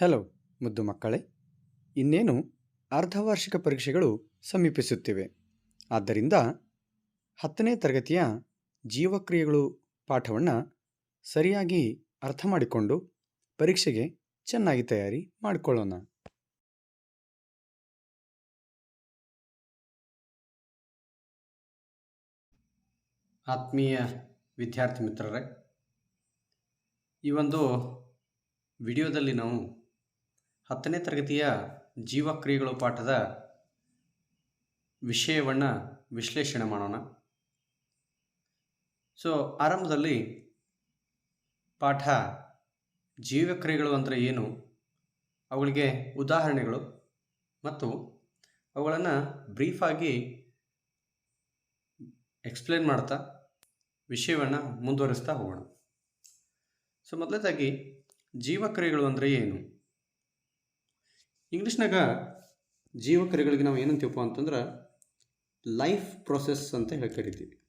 Hello, ಮುದ್ದು ಮಕ್ಕಳೇ. ಇನ್ನೇನು ಅರ್ಧವಾರ್ಷಿಕ ಪರೀಕ್ಷೆಗಳು ಸಮೀಪಿಸುತ್ತಿವೆ. ಆದ್ದರಿಂದ ಹತ್ತನೇ ತರಗತಿಯ ಜೀವಕ್ರಿಯೆಗಳು ಪಾಠವನ್ನು ಸರಿಯಾಗಿ ಅರ್ಥ ಮಾಡಿಕೊಂಡು ಪರೀಕ್ಷೆಗೆ ಚೆನ್ನಾಗಿ ತಯಾರಿ ಮಾಡಿಕೊಳ್ಳೋಣ. ಆತ್ಮೀಯ ವಿದ್ಯಾರ್ಥಿ ಮಿತ್ರರೇ, ಈ ಒಂದು ವಿಡಿಯೋದಲ್ಲಿ ನಾವು ಹತ್ತನೇ ತರಗತಿಯ ಜೀವಕ್ರಿಯೆಗಳು ಪಾಠದ ವಿಷಯವನ್ನು ವಿಶ್ಲೇಷಣೆ ಮಾಡೋಣ. ಸೊ ಆರಂಭದಲ್ಲಿ ಪಾಠ ಜೀವಕ್ರಿಯೆಗಳು ಅಂದರೆ ಏನು? ಅವುಗಳಿಗೆ ಉದಾಹರಣೆಗಳು ಮತ್ತು ಅವುಗಳನ್ನು ಬ್ರೀಫಾಗಿ ಎಕ್ಸ್ಪ್ಲೇನ್ ಮಾಡ್ತಾ ವಿಷಯವನ್ನು ಮುಂದುವರಿಸ್ತಾ ಹೋಗೋಣ. ಸೊ ಮೊದಲನೇದಾಗಿ ಜೀವಕ್ರಿಯೆಗಳು ಅಂದರೆ ಏನು? ಇಂಗ್ಲೀಷ್ನಾಗ ಜೀವಕ್ರಿಯೆಗಳಿಗೆ ನಾವು ಏನಂತೀವಪ್ಪ ಅಂತಂದ್ರೆ ಲೈಫ್ ಪ್ರೊಸೆಸ್ ಅಂತ ಹೇಳಿ ಕರಿತೀವಿ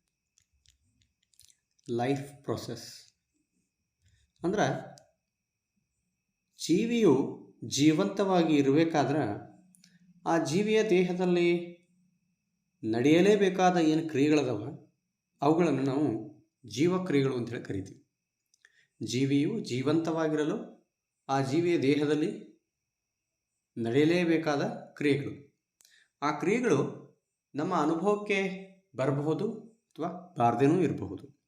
ಲೈಫ್ ಪ್ರೊಸೆಸ್ ಅಂದ್ರೆ ಜೀವಿಯು ಜೀವಂತವಾಗಿ ಇರಬೇಕಾದ್ರೆ ಆ ಜೀವಿಯ ದೇಹದಲ್ಲಿ ನಡೆಯಲೇಬೇಕಾದ ಏನು ಕ್ರಿಯೆಗಳದಾವ? ಅವುಗಳನ್ನು ನಾವು ಜೀವಕ್ರಿಯೆಗಳು ಅಂತೇಳಿ ಕರಿತೀವಿ. ಜೀವಿಯು ಜೀವಂತವಾಗಿರಲು ಆ ಜೀವಿಯ ದೇಹದಲ್ಲಿ ನಡೆಯಲೇಬೇಕಾದ ಕ್ರಿಯೆಗಳು. ಆ ಕ್ರಿಯೆಗಳು ನಮ್ಮ ಅನುಭವಕ್ಕೆ ಬರಬಹುದು ಅಥವಾ ಬಾರದೇನೂ ಇರಬಹುದು.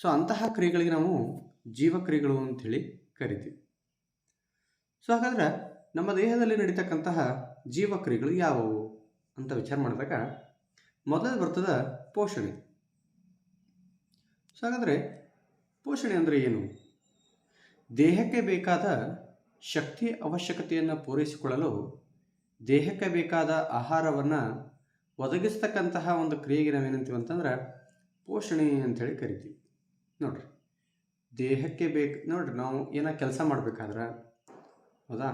ಸೊ, ಅಂತಹ ಕ್ರಿಯೆಗಳಿಗೆ ನಾವು ಜೀವಕ್ರಿಯೆಗಳು ಅಂಥೇಳಿ ಕರಿತೀವಿ. ಸೊ, ಹಾಗಾದ್ರೆ ನಮ್ಮ ದೇಹದಲ್ಲಿ ನಡೀತಕ್ಕಂತಹ ಜೀವಕ್ರಿಯೆಗಳು ಯಾವುವು ಅಂತ ವಿಚಾರ ಮಾಡಿದಾಗ ಮೊದಲು ಬರ್ತದ ಪೋಷಣೆ. ಸೊ, ಹಾಗಾದರೆ ಪೋಷಣೆ ಅಂದರೆ ಏನು? ದೇಹಕ್ಕೆ ಬೇಕಾದ ಶಕ್ತಿ ಅವಶ್ಯಕತೆಯನ್ನು ಪೂರೈಸಿಕೊಳ್ಳಲು ದೇಹಕ್ಕೆ ಬೇಕಾದ ಆಹಾರವನ್ನು ಒದಗಿಸ್ತಕ್ಕಂತಹ ಒಂದು ಕ್ರಿಯೆಗೆ ನಾವೇನಂತೀವಿ ಅಂತಂದ್ರೆ ಪೋಷಣೆ ಅಂಥೇಳಿ ಕರಿತೀವಿ. ನೋಡ್ರಿ, ದೇಹಕ್ಕೆ ಬೇಕು, ನೋಡ್ರಿ ನಾವು ಏನೋ ಕೆಲಸ ಮಾಡಬೇಕಾದ್ರೆ, ಹೌದಾ?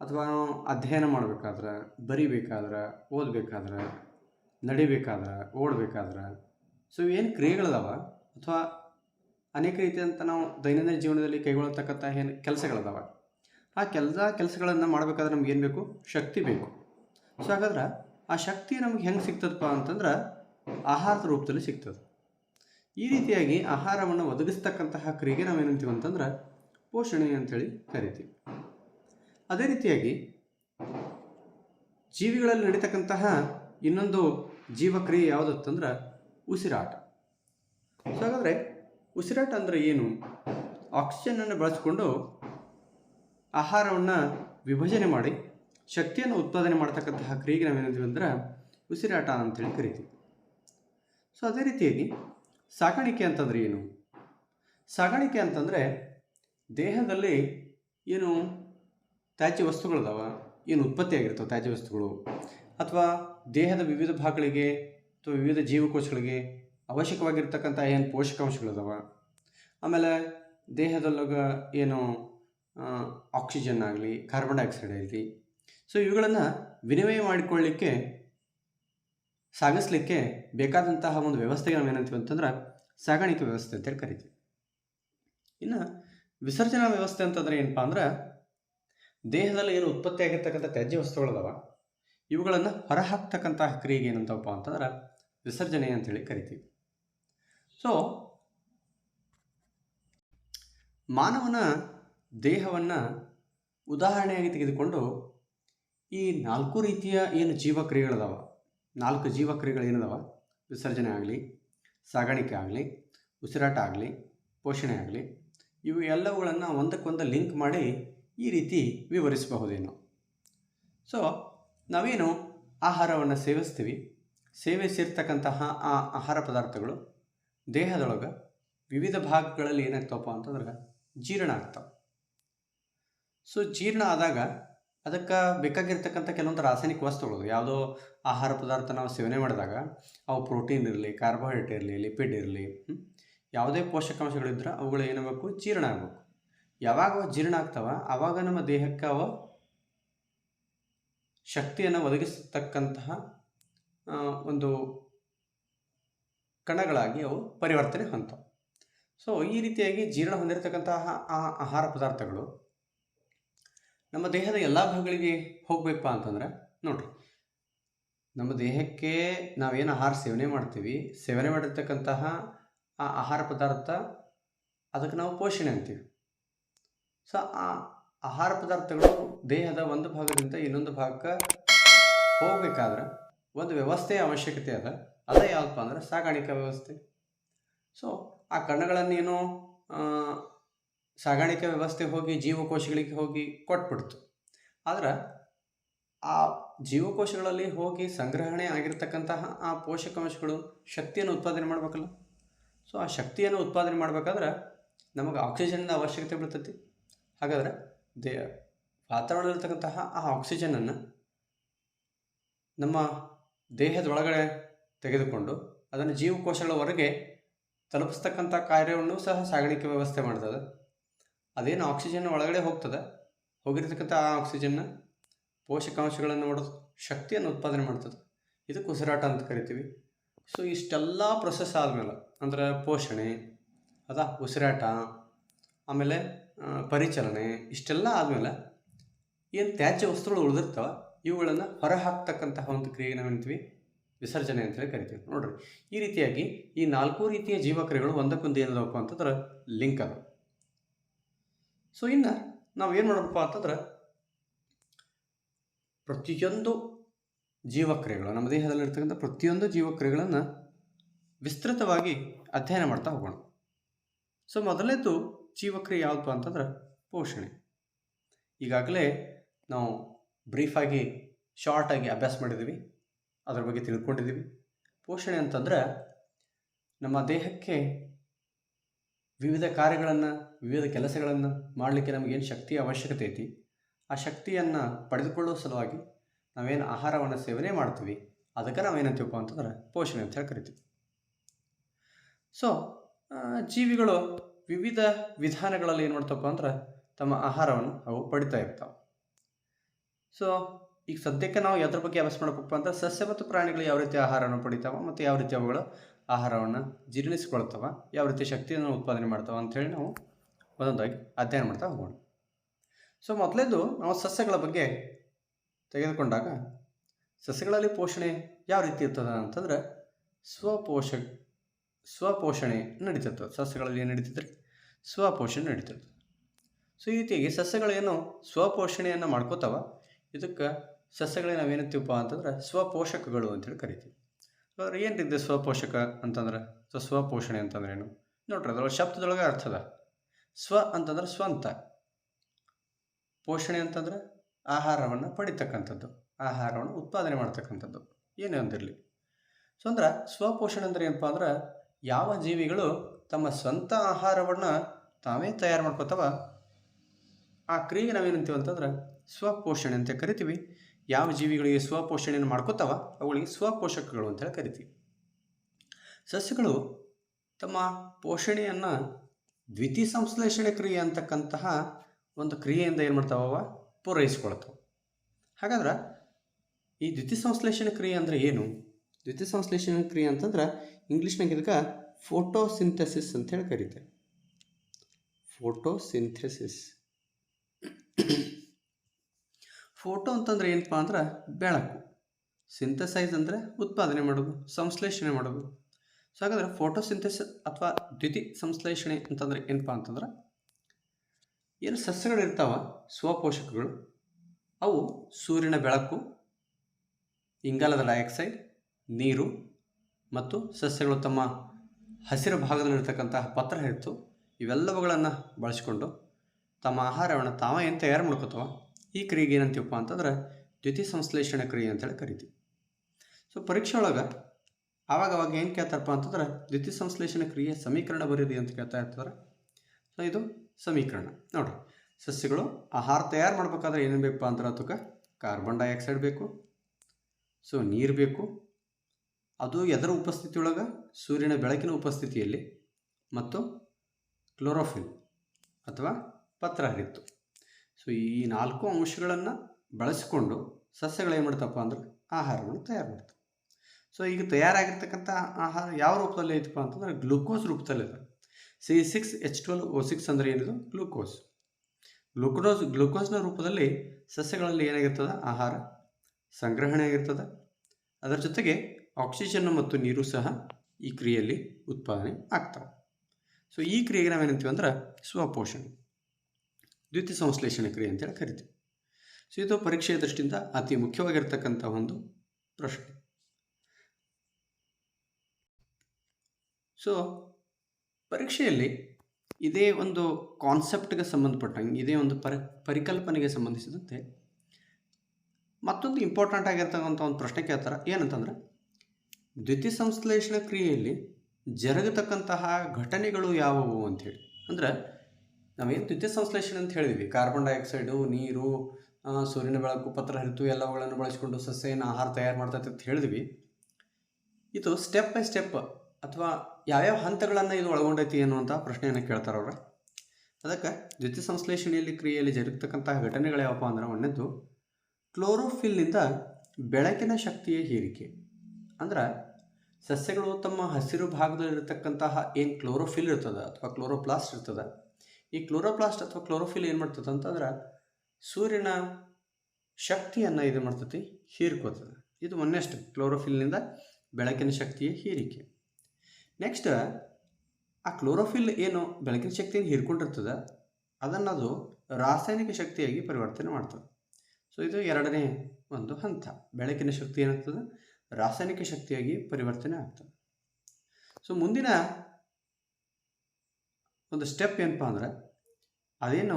ಅಥವಾ ನಾವು ಅಧ್ಯಯನ ಮಾಡಬೇಕಾದ್ರೆ, ಬರಿಬೇಕಾದ್ರೆ, ಓದಬೇಕಾದ್ರೆ, ನಡಿಬೇಕಾದ್ರೆ, ಓಡಬೇಕಾದ್ರೆ, ಸೊ ಏನು ಕ್ರಿಯೆಗಳದಾವ? ಅಥವಾ ಅನೇಕ ರೀತಿಯಂಥ ನಾವು ದೈನಂದಿನ ಜೀವನದಲ್ಲಿ ಕೈಗೊಳ್ಳತಕ್ಕಂಥ ಏನು ಕೆಲಸಗಳದಾವ? ಆ ಕೆಲಸ, ಕೆಲಸಗಳನ್ನು ಮಾಡಬೇಕಾದ್ರೆ ನಮ್ಗೆ ಏನು ಬೇಕು? ಶಕ್ತಿ ಬೇಕು. ಸೊ ಹಾಗಾದ್ರೆ ಆ ಶಕ್ತಿ ನಮ್ಗೆ ಹೆಂಗೆ ಸಿಗ್ತದಪ್ಪ ಅಂತಂದ್ರೆ ಆಹಾರದ ರೂಪದಲ್ಲಿ ಸಿಗ್ತದೆ. ಈ ರೀತಿಯಾಗಿ ಆಹಾರವನ್ನು ಒದಗಿಸ್ತಕ್ಕಂತಹ ಕ್ರಿಯೆಗೆ ನಾವೇನಂತೀವಿ ಅಂತಂದ್ರೆ ಪೋಷಣೆ ಅಂತೇಳಿ ಕರಿತೀವಿ. ಅದೇ ರೀತಿಯಾಗಿ ಜೀವಿಗಳಲ್ಲಿ ನಡೀತಕ್ಕಂತಹ ಇನ್ನೊಂದು ಜೀವಕ್ರಿಯೆ ಯಾವುದಂತಂದ್ರೆ ಉಸಿರಾಟ. ಸೊ ಹಾಗಾದರೆ ಉಸಿರಾಟ ಅಂದರೆ ಏನು? ಆಕ್ಸಿಜನನ್ನು ಬಳಸಿಕೊಂಡು ಆಹಾರವನ್ನು ವಿಭಜನೆ ಮಾಡಿ ಶಕ್ತಿಯನ್ನು ಉತ್ಪಾದನೆ ಮಾಡ್ತಕ್ಕಂತಹ ಕ್ರಿಯೆಗೆ ನಾವೇನಂತೀವಿ ಅಂದ್ರೆ ಉಸಿರಾಟ ಅಂತೇಳಿ ಕರಿತೀವಿ. ಸೊ ಅದೇ ರೀತಿಯಾಗಿ ಸಾಗಾಣಿಕೆ ಅಂತಂದರೆ ಏನು? ಸಾಗಾಣಿಕೆ ಅಂತಂದರೆ ದೇಹದಲ್ಲಿ ಏನು ತ್ಯಾಜ್ಯ ವಸ್ತುಗಳಿದಾವೆ, ಏನು ಉತ್ಪತ್ತಿ ಆಗಿರ್ತವೆ ತ್ಯಾಜ್ಯ ವಸ್ತುಗಳು, ಅಥವಾ ದೇಹದ ವಿವಿಧ ಭಾಗಗಳಿಗೆ ಅಥವಾ ವಿವಿಧ ಜೀವಕೋಶಗಳಿಗೆ ಅವಶ್ಯಕವಾಗಿರ್ತಕ್ಕಂಥ ಏನು ಪೋಷಕಾಂಶಗಳಿದಾವೆ, ಆಮೇಲೆ ದೇಹದೊಳಗೆ ಏನು ಆಕ್ಸಿಜನ್ ಆಗಲಿ ಕಾರ್ಬನ್ ಡೈಆಕ್ಸೈಡ್ ಆಗಲಿ. ಸೊ ಇವುಗಳನ್ನು ವಿನಿಮಯ ಮಾಡಿಕೊಳ್ಳಿಕ್ಕೆ, ಸಾಗಿಸ್ಲಿಕ್ಕೆ ಬೇಕಾದಂತಹ ಒಂದು ವ್ಯವಸ್ಥೆಗೆ ಏನಂತೀವಿ ಅಂತಂದ್ರೆ ಸಾಗಾಣಿಕೆ ವ್ಯವಸ್ಥೆ ಅಂತೇಳಿ ಕರಿತೀವಿ. ಇನ್ನು ವಿಸರ್ಜನಾ ವ್ಯವಸ್ಥೆ ಅಂತಂದ್ರೆ ಏನಪ್ಪ ಅಂದ್ರೆ ದೇಹದಲ್ಲಿ ಏನು ಉತ್ಪತ್ತಿ ಆಗಿರ್ತಕ್ಕಂಥ ತ್ಯಾಜ್ಯ ವಸ್ತುಗಳದಾವ, ಇವುಗಳನ್ನು ಹೊರಹಾಕ್ತಕ್ಕಂತಹ ಕ್ರಿಯೆಗೆ ಏನಂತಪ್ಪ ಅಂತಂದ್ರೆ ವಿಸರ್ಜನೆ ಅಂತೇಳಿ ಕರಿತೀವಿ. ಸೊ ಮಾನವನ ದೇಹವನ್ನು ಉದಾಹರಣೆಯಾಗಿ ತೆಗೆದುಕೊಂಡು ಈ ನಾಲ್ಕು ರೀತಿಯ ಏನು ಜೀವಕ್ರಿಯೆಗಳದಾವ, ನಾಲ್ಕು ಜೀವಕ್ರಿಯೆಗಳು ಏನದಾವ? ವಿಸರ್ಜನೆ ಆಗಲಿ, ಸಾಗಾಣಿಕೆ ಆಗಲಿ, ಉಸಿರಾಟ ಆಗಲಿ, ಪೋಷಣೆ ಆಗಲಿ, ಇವು ಎಲ್ಲವುಗಳನ್ನು ಒಂದಕ್ಕೊಂದು ಲಿಂಕ್ ಮಾಡಿ ಈ ರೀತಿ ವಿವರಿಸಬಹುದೇನು. ಸೊ ನಾವೇನು ಆಹಾರವನ್ನು ಸೇವಿಸ್ತೀವಿ ಸೇವಿಸಿರ್ತಕ್ಕಂತಹ ಆ ಆಹಾರ ಪದಾರ್ಥಗಳು ದೇಹದೊಳಗೆ ವಿವಿಧ ಭಾಗಗಳಲ್ಲಿ ಏನಾಗ್ತಾವಪ್ಪ ಅಂತಂದ್ರೆ ಜೀರ್ಣ ಆಗ್ತಾವೆ. ಸೊ ಜೀರ್ಣ ಆದಾಗ ಅದಕ್ಕೆ ಬೇಕಾಗಿರ್ತಕ್ಕಂಥ ಕೆಲವೊಂದು ರಾಸಾಯನಿಕ ವಸ್ತುಗಳು, ಯಾವುದೋ ಆಹಾರ ಪದಾರ್ಥ ನಾವು ಸೇವನೆ ಮಾಡಿದಾಗ ಅವು ಪ್ರೋಟೀನ್ ಇರಲಿ ಕಾರ್ಬೋಹೈಡ್ರೇಟ್ ಇರಲಿ ಲಿಪಿಡ್ ಇರಲಿ ಯಾವುದೇ ಪೋಷಕಾಂಶಗಳಿದ್ರೆ ಅವುಗಳು ಏನಾಗಬೇಕು? ಜೀರ್ಣ ಆಗಬೇಕು. ಯಾವಾಗ ಜೀರ್ಣ ಆಗ್ತಾವ ಆವಾಗ ನಮ್ಮ ದೇಹಕ್ಕೆ ಅವು ಶಕ್ತಿಯನ್ನು ಒದಗಿಸತಕ್ಕಂತಹ ಒಂದು ಕಣಗಳಾಗಿ ಅವು ಪರಿವರ್ತನೆ ಹೊಂದವು ಸೊ ಈ ರೀತಿಯಾಗಿ ಜೀರ್ಣ ಹೊಂದಿರತಕ್ಕಂತಹ ಆಹಾರ ಪದಾರ್ಥಗಳು ನಮ್ಮ ದೇಹದ ಎಲ್ಲ ಭಾಗಗಳಿಗೆ ಹೋಗಬೇಕಪ್ಪ ಅಂತಂದ್ರೆ, ನೋಡ್ರಿ. ನಮ್ಮ ದೇಹಕ್ಕೆ ನಾವೇನು ಆಹಾರ ಸೇವನೆ ಮಾಡ್ತೀವಿ, ಸೇವನೆ ಮಾಡಿರ್ತಕ್ಕಂತಹ ಆ ಆಹಾರ ಪದಾರ್ಥ, ಅದಕ್ಕೆ ನಾವು ಪೋಷಣೆ ಅಂತೀವಿ. ಸೊ ಆ ಆಹಾರ ಪದಾರ್ಥಗಳು ದೇಹದ ಒಂದು ಭಾಗದಿಂದ ಇನ್ನೊಂದು ಭಾಗಕ್ಕೆ ಹೋಗ್ಬೇಕಾದ್ರೆ ಒಂದು ವ್ಯವಸ್ಥೆಯ ಅವಶ್ಯಕತೆ ಅದ. ಅದ ಯಾವುದಪ್ಪ ಅಂದ್ರೆ ಸಾಗಾಣಿಕಾ ವ್ಯವಸ್ಥೆ. ಸೊ ಆ ಕಣ್ಣುಗಳನ್ನೇನು ಸಾಗಾಣಿಕೆ ವ್ಯವಸ್ಥೆ ಹೋಗಿ, ಜೀವಕೋಶಗಳಿಗೆ ಹೋಗಿ ಕೊಟ್ಬಿಡ್ತು. ಆದ್ರೆ ಆ ಜೀವಕೋಶಗಳಲ್ಲಿ ಹೋಗಿ ಸಂಗ್ರಹಣೆ ಆಗಿರ್ತಕ್ಕಂತಹ ಆ ಪೋಷಕಾಂಶಗಳು ಶಕ್ತಿಯನ್ನು ಉತ್ಪಾದನೆ ಮಾಡಬೇಕಲ್ಲ. ಸೊ ಆ ಶಕ್ತಿಯನ್ನು ಉತ್ಪಾದನೆ ಮಾಡಬೇಕಾದ್ರೆ ನಮಗೆ ಆಕ್ಸಿಜನ್ನ ಅವಶ್ಯಕತೆ ಬೀಳ್ತೈತಿ. ಹಾಗಾದ್ರೆ ದೇ, ವಾತಾವರಣದಲ್ಲಿರ್ತಕ್ಕಂತಹ ಆ ಆಕ್ಸಿಜನನ್ನು ನಮ್ಮ ದೇಹದೊಳಗಡೆ ತೆಗೆದುಕೊಂಡು ಅದನ್ನು ಜೀವಕೋಶಗಳವರೆಗೆ ತಲುಪಿಸ್ತಕ್ಕಂಥ ಕಾರ್ಯವನ್ನು ಸಹ ಸಾಗಾಣಿಕೆ ವ್ಯವಸ್ಥೆ ಮಾಡ್ತದೆ. ಅದೇನು ಆಕ್ಸಿಜನ್ ಒಳಗಡೆ ಹೋಗ್ತದೆ, ಹೋಗಿರ್ತಕ್ಕಂಥ ಆ ಆಕ್ಸಿಜನ್ನ ಪೋಷಕಾಂಶಗಳನ್ನು ಮಾಡೋದು ಶಕ್ತಿಯನ್ನು ಉತ್ಪಾದನೆ ಮಾಡ್ತದೆ. ಇದಕ್ಕೆ ಉಸಿರಾಟ ಅಂತ ಕರಿತೀವಿ. ಸೊ ಇಷ್ಟೆಲ್ಲ ಪ್ರೊಸೆಸ್ ಆದಮೇಲೆ, ಅಂದ್ರೆ ಪೋಷಣೆ, ಅದ ಉಸಿರಾಟ, ಆಮೇಲೆ ಪರಿಚಲನೆ, ಇಷ್ಟೆಲ್ಲ ಆದಮೇಲೆ ಏನು ತ್ಯಾಜ್ಯ ವಸ್ತುಗಳು ಉಳಿದಿರ್ತಾವ, ಇವುಗಳನ್ನು ಹೊರ ಹಾಕ್ತಕ್ಕಂತಹ ಒಂದು ಕ್ರಿಯೆ ಏನಂತೀವಿ? ವಿಸರ್ಜನೆ ಅಂತೇಳಿ ಕರಿತೀವಿ. ನೋಡ್ರಿ, ಈ ರೀತಿಯಾಗಿ ಈ ನಾಲ್ಕು ರೀತಿಯ ಜೀವಕ್ರಿಯೆಗಳು ಒಂದಕ್ಕೊಂದು ಏನಾದಪ್ಪ ಅಂತಂದ್ರೆ ಲಿಂಕ್ ಅದ ಸೊ ಇನ್ನು ನಾವು ಏನು ಮಾಡೋಣಪ್ಪ ಅಂತಂದ್ರೆ ಪ್ರತಿಯೊಂದು ಜೀವಕ್ರಿಯೆಗಳು, ನಮ್ಮ ದೇಹದಲ್ಲಿರ್ತಕ್ಕಂಥ ಪ್ರತಿಯೊಂದು ಜೀವಕ್ರಿಯೆಗಳನ್ನು ವಿಸ್ತೃತವಾಗಿ ಅಧ್ಯಯನ ಮಾಡ್ತಾ ಹೋಗೋಣ. ಸೊ ಮೊದಲನೇದು ಜೀವಕ್ರಿಯೆ ಯಾವುದಪ್ಪ ಅಂತಂದ್ರೆ ಪೋಷಣೆ. ಈಗಾಗಲೇ ನಾವು ಬ್ರೀಫಾಗಿ, ಶಾರ್ಟಾಗಿ ಅಭ್ಯಾಸ ಮಾಡಿದ್ದೀವಿ ಅದರ ಬಗ್ಗೆ ತಿಳ್ಕೊಂಡಿದ್ದೀವಿ ಪೋಷಣೆ ಅಂತಂದ್ರೆ ನಮ್ಮ ದೇಹಕ್ಕೆ ವಿವಿಧ ಕಾರ್ಯಗಳನ್ನು, ವಿವಿಧ ಕೆಲಸಗಳನ್ನು ಮಾಡಲಿಕ್ಕೆ ನಮಗೇನು ಶಕ್ತಿಯ ಅವಶ್ಯಕತೆ ಐತಿ? ಆ ಶಕ್ತಿಯನ್ನು ಪಡೆದುಕೊಳ್ಳೋ ಸಲುವಾಗಿ ನಾವೇನು ಆಹಾರವನ್ನು ಸೇವನೆ ಮಾಡ್ತೀವಿ? ಅದಕ್ಕೆ ನಾವೇನಂತೀವಪ್ಪ ಅಂತಂದ್ರೆ ಪೋಷಣೆ ಅಂತ ಹೇಳಿ ಕರಿತೀವಿ. ಸೊ ಜೀವಿಗಳು ವಿವಿಧ ವಿಧಾನಗಳಲ್ಲಿ ಏನು ಮಾಡ್ತಪ್ಪ ಅಂದ್ರೆ ತಮ್ಮ ಆಹಾರವನ್ನು ಅವು ಪಡಿತಾ ಇರ್ತಾವೆ. ಸೊ ಈಗ ಸದ್ಯಕ್ಕೆ ನಾವು ಯಾವ್ದ್ರ ಬಗ್ಗೆ ಅಭ್ಯಾಸ ಮಾಡಬೇಕಪ್ಪ ಅಂದ್ರೆ ಸಸ್ಯ ಮತ್ತು ಪ್ರಾಣಿಗಳು ಯಾವ ರೀತಿ ಆಹಾರವನ್ನು ಪಡಿತಾವ ಮತ್ತು ಯಾವ ರೀತಿ ಅವುಗಳು ಆಹಾರವನ್ನು ಜೀರ್ಣಿಸಿಕೊಳ್ತವ, ಯಾವ ರೀತಿ ಶಕ್ತಿಯನ್ನು ಉತ್ಪಾದನೆ ಮಾಡ್ತಾವ ಅಂಥೇಳಿ ನಾವು ಒಂದೊಂದಾಗಿ ಅಧ್ಯಯನ ಮಾಡ್ತಾ ಹೋಗೋಣ. ಸೊ ಮೊದಲೇದು ನಾವು ಸಸ್ಯಗಳ ಬಗ್ಗೆ ತೆಗೆದುಕೊಂಡಾಗ, ಸಸ್ಯಗಳಲ್ಲಿ ಪೋಷಣೆ ಯಾವ ರೀತಿ ಇರ್ತದೆ ಅಂತಂದ್ರೆ ಸ್ವಪೋಷ ಸ್ವಪೋಷಣೆ ನಡೀತಿರ್ತದೆ. ಸಸ್ಯಗಳಲ್ಲಿ ಏನು ನಡೀತಿದ್ರೆ ಸ್ವಪೋಷಣೆ ನಡೀತದೆ ಸೊ ಈ ರೀತಿಯಾಗಿ ಸಸ್ಯಗಳೇನು ಸ್ವಪೋಷಣೆಯನ್ನು ಮಾಡ್ಕೋತಾವ, ಇದಕ್ಕೆ ಸಸ್ಯಗಳೇ ನಾವೇನಂತೀವಪ್ಪ ಅಂತಂದ್ರೆ ಸ್ವಪೋಷಕಗಳು ಅಂತೇಳಿ ಕರಿತೀವಿ. ಹಾಗಾದ್ರೆ ಏನಿದೆ ಸ್ವಪೋಷಕ ಅಂತಂದ್ರೆ? ಸೊ ಸ್ವಪೋಷಣೆ ಅಂತಂದ್ರೆ ಏನು? ನೋಡ್ರಿ, ಅದ್ರೊಳಗೆ ಶಬ್ದದೊಳಗೆ ಅರ್ಥದ ಸ್ವ ಅಂತಂದ್ರೆ ಸ್ವಂತ. ಪೋಷಣೆ ಅಂತಂದ್ರೆ ಆಹಾರವನ್ನು ಪಡಿತಕ್ಕಂಥದ್ದು, ಆಹಾರವನ್ನು ಉತ್ಪಾದನೆ ಮಾಡ್ತಕ್ಕಂಥದ್ದು. ಏನೇ ಅಂದಿರಲಿ ಸೊ ಅಂದ್ರೆ ಸ್ವಪೋಷಣೆ ಅಂದ್ರೆ ಏನಪ್ಪ ಅಂದ್ರೆ ಯಾವ ಜೀವಿಗಳು ತಮ್ಮ ಸ್ವಂತ ಆಹಾರವನ್ನು ತಾವೇ ತಯಾರು ಮಾಡ್ಕೋತಾವ? ಆ ಕ್ರಿಯೆಗೆ ನಾವೇನಂತೀವಿ ಅಂತಂದ್ರೆ ಸ್ವಪೋಷಣೆ ಅಂತ ಕರಿತೀವಿ. ಯಾವ ಜೀವಿಗಳಿಗೆ ಸ್ವಪೋಷಣೆಯನ್ನು ಮಾಡ್ಕೋತಾವ? ಅವುಗಳಿಗೆ ಸ್ವಪೋಷಕಗಳು ಅಂತೇಳಿ ಕರಿತೀವಿ. ಸಸ್ಯಗಳು ತಮ್ಮ ಪೋಷಣೆಯನ್ನು ದ್ವಿತೀಯ ಸಂಶ್ಲೇಷಣೆ ಕ್ರಿಯೆ ಅಂತಕ್ಕಂತಹ ಒಂದು ಕ್ರಿಯೆಯಿಂದ ಏನು ಮಾಡ್ತಾವ ಪೂರೈಸ್ಕೊಳ್ತಾವೆ. ಹಾಗಾದ್ರೆ ಈ ದ್ವಿತೀಯ ಸಂಶ್ಲೇಷಣೆ ಕ್ರಿಯೆ ಅಂದರೆ ಏನು? ದ್ವಿತೀಯ ಸಂಶ್ಲೇಷಣೆ ಕ್ರಿಯೆ ಅಂತಂದ್ರೆ ಇಂಗ್ಲೀಷ್ನಾಗ ಇದಕ್ಕೆ ಫೋಟೋಸಿಂಥೆಸಿಸ್ ಅಂತೇಳಿ ಕರೀತಾರೆ. ಫೋಟೋಸಿಂಥೆಸಿಸ್. ಫೋಟೋ ಅಂತಂದ್ರೆ ಏನಪ್ಪ ಅಂದ್ರೆ ಬೆಳಕು. ಸಿಂಥಸೈಸ್ ಅಂದರೆ ಉತ್ಪಾದನೆ ಮಾಡೋದು ಸಂಶ್ಲೇಷಣೆ ಮಾಡೋದು ಸೊ ಹಾಗಾದ್ರೆ ಫೋಟೋಸಿಂಥೆಸಿಸ್ ಅಥವಾ ದ್ವಿತಿ ಸಂಶ್ಲೇಷಣೆ ಅಂತಂದ್ರೆ ಏನಪ್ಪ ಅಂತಂದ್ರೆ ಏನು ಸಸ್ಯಗಳು ಇರ್ತಾವ ಸ್ವಪೋಷಕಗಳು, ಅವು ಸೂರ್ಯನ ಬೆಳಕು, ಇಂಗಾಲದ ಡೈಆಕ್ಸೈಡ್, ನೀರು ಮತ್ತು ಸಸ್ಯಗಳು ತಮ್ಮ ಹಸಿರು ಭಾಗದಲ್ಲಿರ್ತಕ್ಕಂತಹ ಪತ್ರ ಹಿಡಿತು ಇವೆಲ್ಲವುಗಳನ್ನು ಬಳಸಿಕೊಂಡು ತಮ್ಮ ಆಹಾರವನ್ನು ತಾವೇ ಏನು ತಯಾರು ಮಾಡ್ಕೋತಾವ? ಈ ಕ್ರಿಯೆಗೆ ಏನಂತೀವಪ್ಪ ಅಂತಂದ್ರೆ ದ್ಯುತಿ ಸಂಶ್ಲೇಷಣೆ ಕ್ರಿಯೆ ಅಂತೇಳಿ ಕರಿತೀವಿ. ಸೊ ಪರೀಕ್ಷೆ ಒಳಗೆ ಆವಾಗ ಅವಾಗ ಏನು ಕೇಳ್ತಾರಪ್ಪ ಅಂತಂದ್ರೆ ದ್ಯುತಿ ಸಂಶ್ಲೇಷಣೆ ಕ್ರಿಯೆ ಸಮೀಕರಣ ಬರೀರಿ ಅಂತ ಕೇಳ್ತಾ ಇರ್ತಾರೆ. ಸೊ ಇದು ಸಮೀಕರಣ. ನೋಡ್ರಿ, ಸಸ್ಯಗಳು ಆಹಾರ ತಯಾರು ಮಾಡಬೇಕಾದ್ರೆ ಏನೇನು ಬೇಕಪ್ಪ ಅಂದ್ರೆ ಅದಕ್ಕೆ ಕಾರ್ಬನ್ ಡೈಆಕ್ಸೈಡ್ ಬೇಕು, ಸೊ, ನೀರು ಬೇಕು. ಅದು ಎದರ ಉಪಸ್ಥಿತಿಯೊಳಗೆ ಸೂರ್ಯನ ಬೆಳಕಿನ ಉಪಸ್ಥಿತಿಯಲ್ಲಿ ಮತ್ತು ಕ್ಲೋರೋಫಿಲ್ ಅಥವಾ ಪತ್ರ ಹರಿತ್ತು ಸೊ ಈ ನಾಲ್ಕು ಅಂಶಗಳನ್ನು ಬಳಸಿಕೊಂಡು ಸಸ್ಯಗಳು ಏನು ಮಾಡ್ತಪ್ಪ ಅಂದ್ರೆ ಆಹಾರವನ್ನು ತಯಾರು ಮಾಡ್ತವೆ. ಸೊ ಈಗ ತಯಾರಾಗಿರ್ತಕ್ಕಂಥ ಆಹಾರ ಯಾವ ರೂಪದಲ್ಲಿ ಐತಪ್ಪ ಅಂತಂದ್ರೆ ಗ್ಲೂಕೋಸ್ ರೂಪದಲ್ಲಿದೆ C six H twelve O six ಅಂದರೆ ಏನಿದು? ಗ್ಲೂಕೋಸ್. ಗ್ಲುಕೋಸ್, ಗ್ಲುಕೋಸ್ನ ರೂಪದಲ್ಲಿ ಸಸ್ಯಗಳಲ್ಲಿ ಏನಾಗಿರ್ತದೆ? ಆಹಾರ ಸಂಗ್ರಹಣೆ ಆಗಿರ್ತದೆ. ಅದರ ಜೊತೆಗೆ ಆಕ್ಸಿಜನ್ ಮತ್ತು ನೀರು ಸಹ ಈ ಕ್ರಿಯೆಯಲ್ಲಿ ಉತ್ಪಾದನೆ ಆಗ್ತವೆ. ಸೊ ಈ ಕ್ರಿಯೆಗೆ ನಾವೇನಂತೀವಿ ಅಂದ್ರೆ ಸ್ವಪೋಷಣೆ. ದ್ವಿತೀಯ ಸಂಶ್ಲೇಷಣೆ ಕ್ರಿಯೆ ಅಂತೇಳಿ ಕರಿತೀವಿ. ಸೊ ಇದು ಪರೀಕ್ಷೆಯ ದೃಷ್ಟಿಯಿಂದ ಅತಿ ಮುಖ್ಯವಾಗಿರ್ತಕ್ಕಂಥ ಒಂದು ಪ್ರಶ್ನೆ. ಸೊ ಪರೀಕ್ಷೆಯಲ್ಲಿ ಇದೇ ಒಂದು ಕಾನ್ಸೆಪ್ಟ್ಗೆ ಸಂಬಂಧಪಟ್ಟಂಗೆ, ಇದೇ ಒಂದು ಪರಿ, ಪರಿಕಲ್ಪನೆಗೆ ಸಂಬಂಧಿಸಿದಂತೆ ಮತ್ತೊಂದು ಇಂಪಾರ್ಟೆಂಟ್ ಆಗಿರ್ತಕ್ಕಂಥ ಒಂದು ಪ್ರಶ್ನೆ ಕೇಳ್ತಾರೆ. ಏನಂತಂದ್ರೆ, ದ್ವಿತೀಯ ಸಂಶ್ಲೇಷಣ ಕ್ರಿಯೆಯಲ್ಲಿ ಜರುಗತಕ್ಕಂತಹ ಘಟನೆಗಳು ಯಾವುವು ಅಂಥೇಳಿ ಅಂದ್ರೆ ನಾವೇನು ದ್ವಿತೀಯ ಸಂಶ್ಲೇಷಣೆ ಅಂತ ಹೇಳಿದ್ವಿ. ಕಾರ್ಬನ್ ಡೈಆಕ್ಸೈಡು ನೀರು ಸೂರ್ಯನ ಬೆಳಕು, ಪತ್ರ ಹರಿತು ಎಲ್ಲವುಗಳನ್ನು ಬಳಸಿಕೊಂಡು ಸಸ್ಯ ಏನು ಆಹಾರ ತಯಾರು ಮಾಡ್ತೈತೆ ಅಂತ ಹೇಳಿದ್ವಿ. ಇದು ಸ್ಟೆಪ್ ಬೈ ಸ್ಟೆಪ್ ಅಥವಾ ಯಾವ್ಯಾವ ಹಂತಗಳನ್ನು ಇದು ಒಳಗೊಂಡೈತಿ ಅನ್ನುವಂಥ ಪ್ರಶ್ನೆಯನ್ನು ಕೇಳ್ತಾರೆ ಅವರು. ಅದಕ್ಕೆ ದ್ವಿತೀಯ ಸಂಶ್ಲೇಷಣೆಯಲ್ಲಿ ಕ್ರಿಯೆಯಲ್ಲಿ ಜರುಗತಕ್ಕಂತಹ ಘಟನೆಗಳು ಯಾವಪ್ಪ ಅಂದ್ರೆ ಒಂದನೇದು ಕ್ಲೋರೋಫಿಲ್ನಿಂದ ಬೆಳಕಿನ ಶಕ್ತಿಯ ಹೀರಿಕೆ. ಅಂದ್ರೆ ಸಸ್ಯಗಳು ತಮ್ಮ ಹಸಿರು ಭಾಗದಲ್ಲಿರತಕ್ಕಂತಹ ಏನು ಕ್ಲೋರೋಫಿಲ್ ಇರ್ತದೆ ಅಥವಾ ಕ್ಲೋರೋಪ್ಲಾಸ್ಟ್ ಇರ್ತದೆ ಈ ಕ್ಲೋರೋಪ್ಲಾಸ್ಟ್ ಅಥವಾ ಕ್ಲೋರೋಫಿಲ್ ಏನು ಮಾಡ್ತದೆ ಅಂತಂದ್ರೆ ಸೂರ್ಯನ ಶಕ್ತಿಯನ್ನು ಇದು ಮಾಡ್ತತಿ ಹೀರ್ಕೋತದೆ. ಇದು ಮೊನ್ನೆಷ್ಟು ಕ್ಲೋರೋಫಿಲ್ನಿಂದ ಬೆಳಕಿನ ಶಕ್ತಿಯ ಹೀರಿಕೆ. ನೆಕ್ಸ್ಟ್ ಆ ಕ್ಲೋರೋಫಿಲ್ ಏನು ಬೆಳಕಿನ ಶಕ್ತಿಯನ್ನು ಹೀರ್ಕೊಂಡಿರ್ತದೆ ಅದನ್ನು ಅದು ರಾಸಾಯನಿಕ ಶಕ್ತಿಯಾಗಿ ಪರಿವರ್ತನೆ ಮಾಡ್ತದೆ. ಸೊ ಇದು ಎರಡನೇ ಒಂದು ಹಂತ. ಬೆಳಕಿನ ಶಕ್ತಿ ಏನಾಗ್ತದೆ? ರಾಸಾಯನಿಕ ಶಕ್ತಿಯಾಗಿ ಪರಿವರ್ತನೆ ಆಗ್ತದೆ. ಸೊ ಮುಂದಿನ ಒಂದು ಸ್ಟೆಪ್ ಏನಪ್ಪ ಅಂದ್ರೆ, ಅದೇನು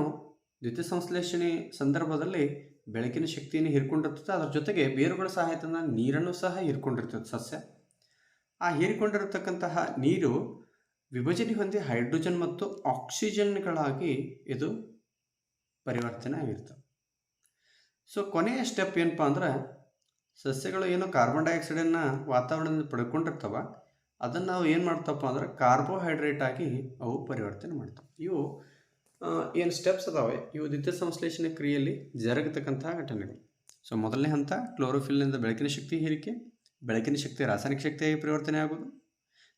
ದ್ವಿತೀಯ ಸಂಶ್ಲೇಷಣೆ ಸಂದರ್ಭದಲ್ಲಿ ಬೆಳಕಿನ ಶಕ್ತಿಯನ್ನು ಹೀರ್ಕೊಂಡಿರ್ತದೆ, ಅದರ ಜೊತೆಗೆ ಬೇರುಗಳ ಸಹಾಯದಿಂದ ನೀರನ್ನು ಸಹ ಹೀರ್ಕೊಂಡಿರ್ತದೆ ಸಸ್ಯ. ಆ ಹೀರಿಕೊಂಡಿರತಕ್ಕಂತಹ ನೀರು ವಿಭಜನೆ ಹೊಂದಿ ಹೈಡ್ರೋಜನ್ ಮತ್ತು ಆಕ್ಸಿಜನ್ಗಳಾಗಿ ಇದು ಪರಿವರ್ತನೆ ಆಗಿರ್ತದೆ. ಸೊ ಕೊನೆಯ ಸ್ಟೆಪ್ ಏನಪ್ಪ ಅಂದ್ರೆ, ಸಸ್ಯಗಳು ಏನು ಕಾರ್ಬನ್ ಡೈಆಕ್ಸೈಡನ್ನು ವಾತಾವರಣದಿಂದ ಪಡ್ಕೊಂಡಿರ್ತಾವ ಅದನ್ನು ನಾವು ಏನು ಮಾಡ್ತಪ್ಪ ಅಂದ್ರೆ ಕಾರ್ಬೋಹೈಡ್ರೇಟ್ ಆಗಿ ಅವು ಪರಿವರ್ತನೆ ಮಾಡ್ತವೆ. ಇವು ಏನು ಸ್ಟೆಪ್ಸ್ ಅದಾವೆ? ಇವು ದ್ವಿತೀಯ ಸಂಶ್ಲೇಷಣೆ ಕ್ರಿಯೆಯಲ್ಲಿ ಜರುಗತಕ್ಕಂತಹ ಘಟನೆಗಳು. ಸೊ ಮೊದಲನೇ ಹಂತ ಕ್ಲೋರೋಫಿಲ್ನಿಂದ ಬೆಳಕಿನ ಶಕ್ತಿ ಹೀರಿಕೆ, ಬೆಳಕಿನ ಶಕ್ತಿ ರಾಸಾಯನಿಕ ಶಕ್ತಿಯಾಗಿ ಪರಿವರ್ತನೆ ಆಗೋದು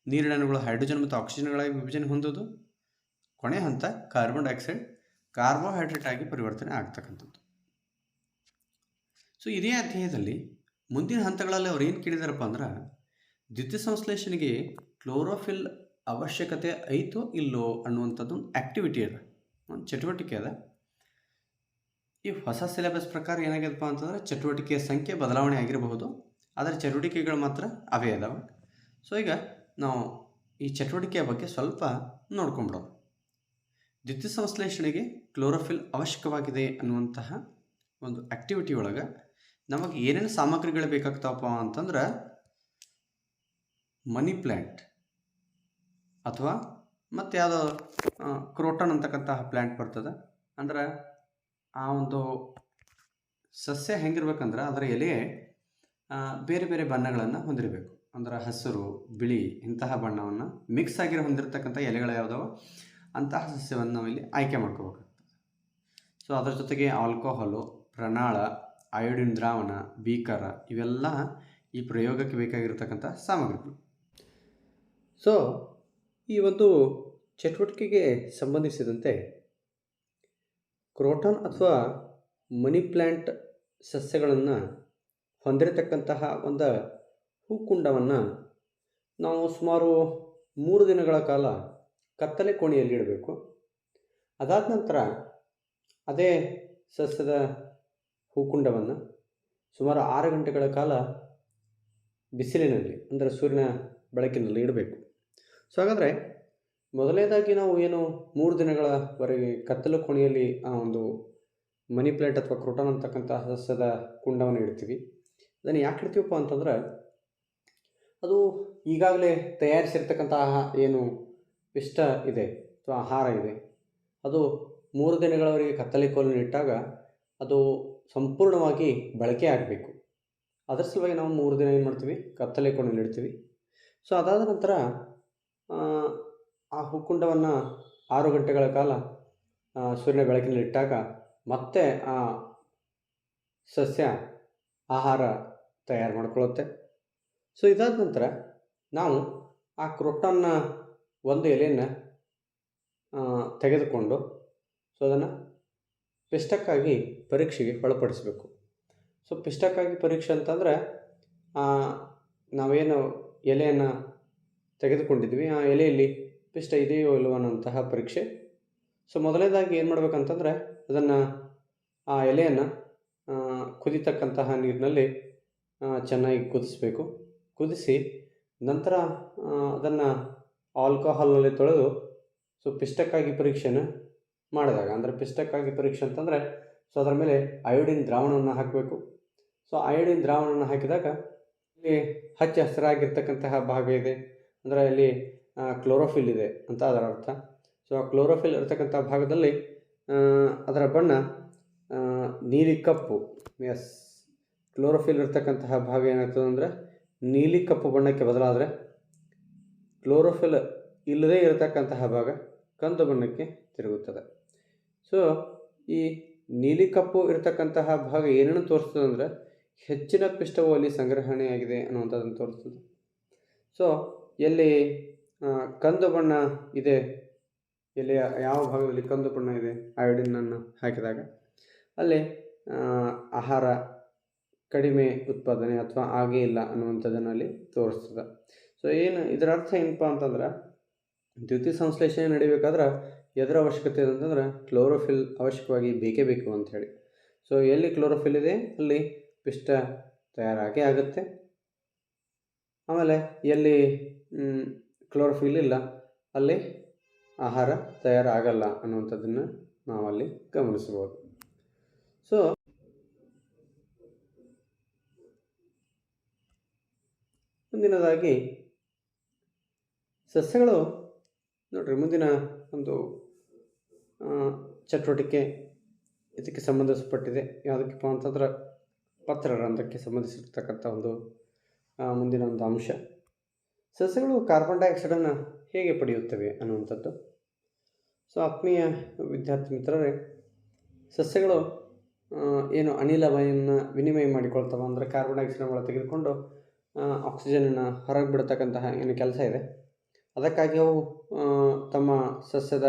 ನೀರಿನ ಅಣುಗಳು ಹೈಡ್ರೋಜನ್ ಮತ್ತು ಆಕ್ಸಿಜನ್ಗಳಾಗಿ ವಿಭಜನೆ ಹೊಂದೋದು, ಕೊನೆ ಹಂತ ಕಾರ್ಬನ್ ಡೈಆಕ್ಸೈಡ್ ಕಾರ್ಬೋಹೈಡ್ರೇಟ್ ಆಗಿ ಪರಿವರ್ತನೆ ಆಗ್ತಕ್ಕಂಥದ್ದು. ಸೊ ಇದೇ ಅಧ್ಯಾಯದಲ್ಲಿ ಮುಂದಿನ ಹಂತಗಳಲ್ಲಿ ಅವ್ರು ಏನು ಕೇಳಿದಾರಪ್ಪ ಅಂದ್ರೆ ದ್ವಿತೀಯ ಸಂಶ್ಲೇಷಣೆಗೆ ಕ್ಲೋರೋಫಿಲ್ ಅವಶ್ಯಕತೆ ಐತೋ ಇಲ್ಲೋ ಅನ್ನುವಂಥದ್ದು ಒಂದು ಆ್ಯಕ್ಟಿವಿಟಿ ಅದ ಒಂದು ಚಟುವಟಿಕೆ ಅದ ಈ ಹೊಸ ಸಿಲೆಬಸ್ ಪ್ರಕಾರ ಏನಾಗ್ಯದಪ್ಪ ಅಂತಂದ್ರೆ ಚಟುವಟಿಕೆಯ ಸಂಖ್ಯೆ ಬದಲಾವಣೆ ಆಗಿರಬಹುದು. ಆದರೆ ಚಟುವಟಿಕೆಗಳು ಮಾತ್ರ ಅವೇ ಅದಾವೆ ಸೊ ಈಗ ನಾವು ಈ ಚಟುವಟಿಕೆಯ ಬಗ್ಗೆ ಸ್ವಲ್ಪ ನೋಡ್ಕೊಂಬಿಡೋದು ದ್ಯುತಿ ಸಂಶ್ಲೇಷಣೆಗೆ ಕ್ಲೋರೋಫಿಲ್ ಅವಶ್ಯಕವಾಗಿದೆ ಅನ್ನುವಂತಹ ಒಂದು ಆ್ಯಕ್ಟಿವಿಟಿ ಒಳಗೆ ನಮಗೆ ಏನೇನು ಸಾಮಗ್ರಿಗಳು ಬೇಕಾಗ್ತಾವಪ್ಪ ಅಂತಂದ್ರೆ ಮನಿ ಪ್ಲ್ಯಾಂಟ್ ಅಥವಾ ಮತ್ತು ಯಾವುದೋ ಕ್ರೋಟನ್ ಅಂತಕ್ಕಂತಹ ಪ್ಲ್ಯಾಂಟ್ ಬರ್ತದೆ. ಅಂದ್ರೆ ಆ ಒಂದು ಸಸ್ಯ ಹೆಂಗಿರ್ಬೇಕಂದ್ರೆ ಅದರ ಎಲೆ ಬೇರೆ ಬೇರೆ ಬಣ್ಣಗಳನ್ನು ಹೊಂದಿರಬೇಕು. ಅಂದ್ರೆ ಹಸಿರು, ಬಿಳಿ ಇಂತಹ ಬಣ್ಣವನ್ನು ಮಿಕ್ಸ್ ಆಗಿರೋ ಹೊಂದಿರತಕ್ಕಂಥ ಎಲೆಗಳು ಯಾವುದೋ ಅಂತಹ ಸಸ್ಯವನ್ನು ನಾವು ಇಲ್ಲಿ ಆಯ್ಕೆ ಮಾಡ್ಕೋಬೇಕಾಗ್ತದೆ. ಸೊ ಅದರ ಜೊತೆಗೆ ಆಲ್ಕೋಹಾಲು ಪ್ರಣಾಳ ಅಯೋಡಿನ್ ದ್ರಾವಣ ಬೀಕರ ಇವೆಲ್ಲ ಈ ಪ್ರಯೋಗಕ್ಕೆ ಬೇಕಾಗಿರತಕ್ಕಂಥ ಸಾಮಗ್ರಿಗಳು. ಸೊ ಈ ಒಂದು ಚಟುವಟಿಕೆಗೆ ಸಂಬಂಧಿಸಿದಂತೆ ಕ್ರೋಟನ್ ಅಥವಾ ಮನಿ ಪ್ಲ್ಯಾಂಟ್ ಸಸ್ಯಗಳನ್ನು ಹೊಂದಿರತಕ್ಕಂತಹ ಒಂದು ಹೂಕುಂಡವನ್ನು ನಾವು ಸುಮಾರು ಮೂರು ದಿನಗಳ ಕಾಲ ಕತ್ತಲೆ ಕೋಣೆಯಲ್ಲಿ ಇಡಬೇಕು. ಅದಾದ ನಂತರ ಅದೇ ಸಸ್ಯದ ಹೂಕುಂಡವನ್ನು ಸುಮಾರು ಆರು ಗಂಟೆಗಳ ಕಾಲ ಬಿಸಿಲಿನಲ್ಲಿ, ಅಂದರೆ ಸೂರ್ಯನ ಬೆಳಕಿನಲ್ಲಿ ಇಡಬೇಕು. ಸೊ ಹಾಗಾದರೆ ಮೊದಲನೇದಾಗಿ ನಾವು ಏನು ಮೂರು ದಿನಗಳವರೆಗೆ ಕತ್ತಲು ಕೋಣೆಯಲ್ಲಿ ಆ ಒಂದು ಮನಿ ಪ್ಲಾಂಟ್ ಅಥವಾ ಕ್ರೋಟನ್ ಅಂತಕ್ಕಂಥ ಸಸ್ಯದ ಕುಂಡವನ್ನು ಇಡ್ತೀವಿ. ಅದನ್ನು ಯಾಕೆ ಇಡ್ತೀವಪ್ಪ ಅಂತಂದ್ರೆ ಅದು ಈಗಾಗಲೇ ತಯಾರಿಸಿರ್ತಕ್ಕಂತಹ ಏನು ಇಷ್ಟ ಇದೆ ಅಥವಾ ಆಹಾರ ಇದೆ. ಅದು ಮೂರು ದಿನಗಳವರೆಗೆ ಕತ್ತಲೆ ಕೋಲನ್ನು ಇಟ್ಟಾಗ ಅದು ಸಂಪೂರ್ಣವಾಗಿ ಬಳಕೆ ಆಗಬೇಕು. ಅದರ ಸಲುವಾಗಿ ನಾವು ಮೂರು ದಿನ ಏನು ಮಾಡ್ತೀವಿ? ಕತ್ತಲೆ ಕೋಣೆಯಲ್ಲಿ ಇಡ್ತೀವಿ. ಸೊ ಅದಾದ ನಂತರ ಆ, ಹೂಕುಂಡವನ್ನು ಆರು ಗಂಟೆಗಳ ಕಾಲ ಸೂರ್ಯನ ಬೆಳಕಿನಲ್ಲಿ ಇಟ್ಟಾಗ ಮತ್ತೆ ಆ ಸಸ್ಯ ಆಹಾರ ತಯಾರು ಮಾಡಿಕೊಳ್ಳುತ್ತೆ. ಸೊ ಇದಾದ ನಂತರ ನಾವು ಆ ಕ್ರೊಟನ್ನ ಒಂದು ಎಲೆಯನ್ನು ತೆಗೆದುಕೊಂಡು ಸೊ ಅದನ್ನು ಪಿಷ್ಟಕ್ಕಾಗಿ ಪರೀಕ್ಷೆಗೆ ಒಳಪಡಿಸಬೇಕು. ಸೊ ಪಿಷ್ಟಕ್ಕಾಗಿ ಪರೀಕ್ಷೆ ಅಂತಂದರೆ ನಾವೇನು ಎಲೆಯನ್ನು ತೆಗೆದುಕೊಂಡಿದ್ವಿ ಆ ಎಲೆಯಲ್ಲಿ ಪಿಷ್ಟ ಇದೆಯೋ ಇಲ್ಲವೋ ಅನ್ನೋಂತಹ ಪರೀಕ್ಷೆ. ಸೊ ಮೊದಲನೇದಾಗಿ ಏನು ಮಾಡಬೇಕಂತಂದರೆ ಅದನ್ನು, ಆ ಎಲೆಯನ್ನು ಕುದಿತಕ್ಕಂತಹ ನೀರಿನಲ್ಲಿ ಚೆನ್ನಾಗಿ ಕುದಿಸ್ಬೇಕು. ಕುದಿಸಿ ನಂತರ ಅದನ್ನು ಆಲ್ಕೋಹಾಲ್ನಲ್ಲಿ ತೊಳೆದು ಸೊ ಪಿಷ್ಟಕ್ಕಾಗಿ ಪರೀಕ್ಷೆನ ಮಾಡಿದಾಗ, ಅಂದರೆ ಪಿಷ್ಟಕ್ಕಾಗಿ ಪರೀಕ್ಷೆ ಅಂತಂದರೆ ಸೊ ಅದರ ಮೇಲೆ ಅಯೋಡಿನ್ ದ್ರಾವಣವನ್ನು ಹಾಕಬೇಕು. ಸೊ ಅಯೋಡಿನ್ ದ್ರಾವಣವನ್ನು ಹಾಕಿದಾಗ ಇಲ್ಲಿ ಹಚ್ಚ ಹಸಿರಾಗಿರ್ತಕ್ಕಂತಹ ಭಾಗ ಇದೆ. ಅಂದರೆ ಅಲ್ಲಿ ಕ್ಲೋರೋಫಿಲ್ ಇದೆ ಅಂತ ಅದರ ಅರ್ಥ. ಸೊ ಆ ಕ್ಲೋರೋಫಿಲ್ ಇರತಕ್ಕಂಥ ಭಾಗದಲ್ಲಿ ಅದರ ಬಣ್ಣ ನೀಲಿ ಕಪ್ಪು. ಎಸ್ ಕ್ಲೋರೋಫಿಲ್ ಇರತಕ್ಕಂತಹ ಭಾಗ ಏನಾಗ್ತದೆ ಅಂದರೆ, ನೀಲಿ ಕಪ್ಪು ಬಣ್ಣಕ್ಕೆ ಬದಲಾದರೆ ಕ್ಲೋರೋಫಿಲ್ ಇಲ್ಲದೇ ಇರತಕ್ಕಂತಹ ಭಾಗ ಕಂದು ಬಣ್ಣಕ್ಕೆ ತಿರುಗುತ್ತದೆ. ಸೊ ಈ ನೀಲಿ ಕಪ್ಪು ಇರತಕ್ಕಂತಹ ಭಾಗ ಏನನ್ನು ತೋರಿಸ್ತದೆ ಅಂದರೆ ಹೆಚ್ಚಿನ ಪಿಷ್ಟವು ಅಲ್ಲಿ ಸಂಗ್ರಹಣೆಯಾಗಿದೆ ಅನ್ನುವಂಥದ್ದನ್ನು ತೋರಿಸ್ತದೆ. ಸೊ ಎಲ್ಲಿ ಕಂದು ಬಣ್ಣ ಇದೆ ಎಲ್ಲಿ ಯಾವ ಭಾಗದಲ್ಲಿ ಕಂದು ಬಣ್ಣ ಇದೆ ಅಯೋಡಿನನ್ನು ಹಾಕಿದಾಗ, ಅಲ್ಲಿ ಆಹಾರ ಕಡಿಮೆ ಉತ್ಪಾದನೆ ಅಥವಾ ಆಗೇ ಇಲ್ಲ ಅನ್ನುವಂಥದ್ದನ್ನು ಅಲ್ಲಿ ತೋರಿಸ್ತದೆ. ಸೊ ಏನು, ಇದರ ಅರ್ಥ ಏನಪ್ಪ ಅಂತಂದ್ರೆ, ದ್ಯುತಿ ಸಂಶ್ಲೇಷಣೆ ನಡಿಬೇಕಾದ್ರೆ ಎದರ ಅವಶ್ಯಕತೆ ಅಂತಂದ್ರೆ ಕ್ಲೋರೋಫಿಲ್ ಅವಶ್ಯಕವಾಗಿ ಬೇಕೇ ಬೇಕು ಅಂಥೇಳಿ ಸೊ ಎಲ್ಲಿ ಕ್ಲೋರೋಫಿಲ್ ಇದೆ, ಅಲ್ಲಿ ಪಿಷ್ಟ ತಯಾರಾಗೇ ಆಗುತ್ತೆ. ಆಮೇಲೆ ಎಲ್ಲಿ ಕ್ಲೋರೋಫಿಲ್ ಇಲ್ಲ, ಅಲ್ಲಿ ಆಹಾರ ತಯಾರಾಗಲ್ಲ ಅನ್ನುವಂಥದ್ದನ್ನು ನಾವಲ್ಲಿ ಗಮನಿಸ್ಬೋದು. ಸೊ ಮುಂದಿನದಾಗಿ ಸಸ್ಯಗಳು, ನೋಡಿರಿ ಮುಂದಿನ ಒಂದು ಚಟುವಟಿಕೆ ಇದಕ್ಕೆ ಸಂಬಂಧಿಸಲ್ಪಟ್ಟಿದೆ ಯಾವುದಕ್ಕಪ್ಪ ಅಂತಂದ್ರೆ ಪತ್ರರಂಧ್ರಕ್ಕೆ ಸಂಬಂಧಿಸಿರ್ತಕ್ಕಂಥ ಒಂದು ಮುಂದಿನ ಒಂದು ಅಂಶ. ಸಸ್ಯಗಳು ಕಾರ್ಬನ್ ಡೈಆಕ್ಸೈಡನ್ನು ಹೇಗೆ ಪಡೆಯುತ್ತವೆ ಅನ್ನುವಂಥದ್ದು. ಸೊ ಆತ್ಮೀಯ ವಿದ್ಯಾರ್ಥಿ ಮಿತ್ರರೇ, ಸಸ್ಯಗಳು ಏನು ಅನಿಲವನ್ನು ವಿನಿಮಯ ಮಾಡಿಕೊಳ್ತವೆ ಅಂದರೆ ಕಾರ್ಬನ್ ಡೈಆಕ್ಸೈಡ್ ಒಳಗೆ ತೆಗೆದುಕೊಂಡು ಆಕ್ಸಿಜನನ್ನು ಹೊರಗೆ ಬಿಡತಕ್ಕಂತಹ ಏನು ಕೆಲಸ ಇದೆ. ಅದಕ್ಕಾಗಿ ಅವು ತಮ್ಮ ಸಸ್ಯದ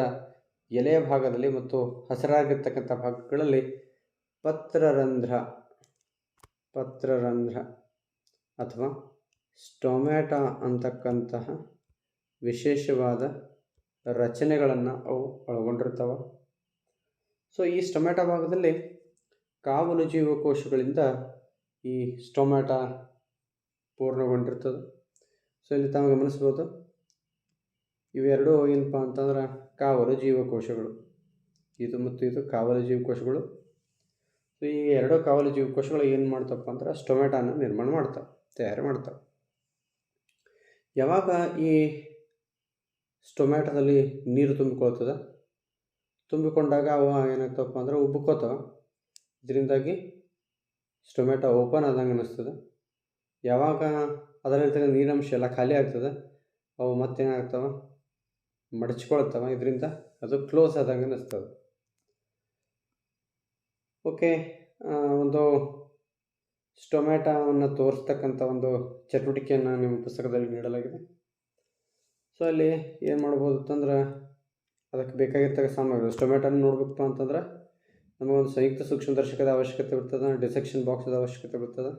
ಎಲೆಯ ಭಾಗದಲ್ಲಿ ಮತ್ತು ಹಸಿರಾಗಿರ್ತಕ್ಕಂಥ ಭಾಗಗಳಲ್ಲಿ ಪತ್ರರಂಧ್ರ ಪತ್ರರಂಧ್ರ ಅಥವಾ ಸ್ಟೊಮ್ಯಾಟಾ ಅಂತಕ್ಕಂತಹ ವಿಶೇಷವಾದ ರಚನೆಗಳನ್ನು ಅವು ಒಳಗೊಂಡಿರ್ತವೆ. ಸೊ ಈ ಸ್ಟೊಮ್ಯಾಟಾ ಭಾಗದಲ್ಲಿ ಕಾವಲು ಜೀವಕೋಶಗಳಿಂದ ಈ ಸ್ಟೊಮ್ಯಾಟಾ ಪೂರ್ಣಗೊಂಡಿರ್ತದೆ. ಸೊ ಇಲ್ಲಿ ತಾವು ಗಮನಿಸ್ಬೋದು ಇವೆರಡೂ ಏನಪ್ಪ ಅಂತಂದ್ರೆ ಕಾವಲು ಜೀವಕೋಶಗಳು. ಇದು ಮತ್ತು ಇದು ಕಾವಲು ಜೀವಕೋಶಗಳು. ಸೊ ಈ ಎರಡೂ ಕಾವಲು ಜೀವಕೋಶಗಳು ಏನು ಮಾಡ್ತಪ್ಪ ಅಂದ್ರೆ ಸ್ಟೊಮೆಟಾನ ನಿರ್ಮಾಣ ಮಾಡ್ತಾವೆ, ತಯಾರು ಮಾಡ್ತವೆ. ಯಾವಾಗ ಈ ಸ್ಟೊಮ್ಯಾಟೋದಲ್ಲಿ ನೀರು ತುಂಬಿಕೊಳ್ತದೆ? ತುಂಬಿಕೊಂಡಾಗ ಅವು ಏನಾಗ್ತವಪ್ಪ ಅಂದ್ರೆ ಉಬ್ಕೋತಾವೆ. ಇದರಿಂದಾಗಿ ಸ್ಟೊಮ್ಯಾಟೊ ಓಪನ್ ಆದಂಗೆ ಅನ್ನಿಸ್ತದೆ. ಯಾವಾಗ ಅದರಲ್ಲಿರ್ತಕ್ಕಂಥ ನೀರಿನಂಶ ಎಲ್ಲ ಖಾಲಿ ಆಗ್ತದೆ, ಅವು ಮತ್ತೇನಾಗ್ತವೆ? ಮಡಚ್ಕೊಳ್ತವೆ. ಇದರಿಂದ ಅದು ಕ್ಲೋಸ್ ಆದಂಗೆ ಅನ್ನಿಸ್ತದೆ. ಓಕೆ ಒಂದು ಸ್ಟೊಮ್ಯಾಟೋವನ್ನು ತೋರಿಸ್ತಕ್ಕಂಥ ಒಂದು ಚಟುವಟಿಕೆಯನ್ನು ನಿಮ್ಮ ಪುಸ್ತಕದಲ್ಲಿ ನೀಡಲಾಗಿದೆ. ಸೊ ಅಲ್ಲಿ ಏನು ಮಾಡ್ಬೋದು ಅಂತಂದ್ರೆ, ಅದಕ್ಕೆ ಬೇಕಾಗಿರ್ತಕ್ಕ ಸಾಮಗ್ರಿಗಳು ಸ್ಟೊಮ್ಯಾಟೋನ ನೋಡ್ಬೇಕಪ್ಪ ಅಂತಂದ್ರೆ ನಮಗೊಂದು ಸಂಯುಕ್ತ ಸೂಕ್ಷ್ಮದರ್ಶಕದ ಅವಶ್ಯಕತೆ ಇರ್ತದೆ ಡಿಸೆಕ್ಷನ್ ಬಾಕ್ಸದ ಅವಶ್ಯಕತೆ ಬರ್ತದೆ.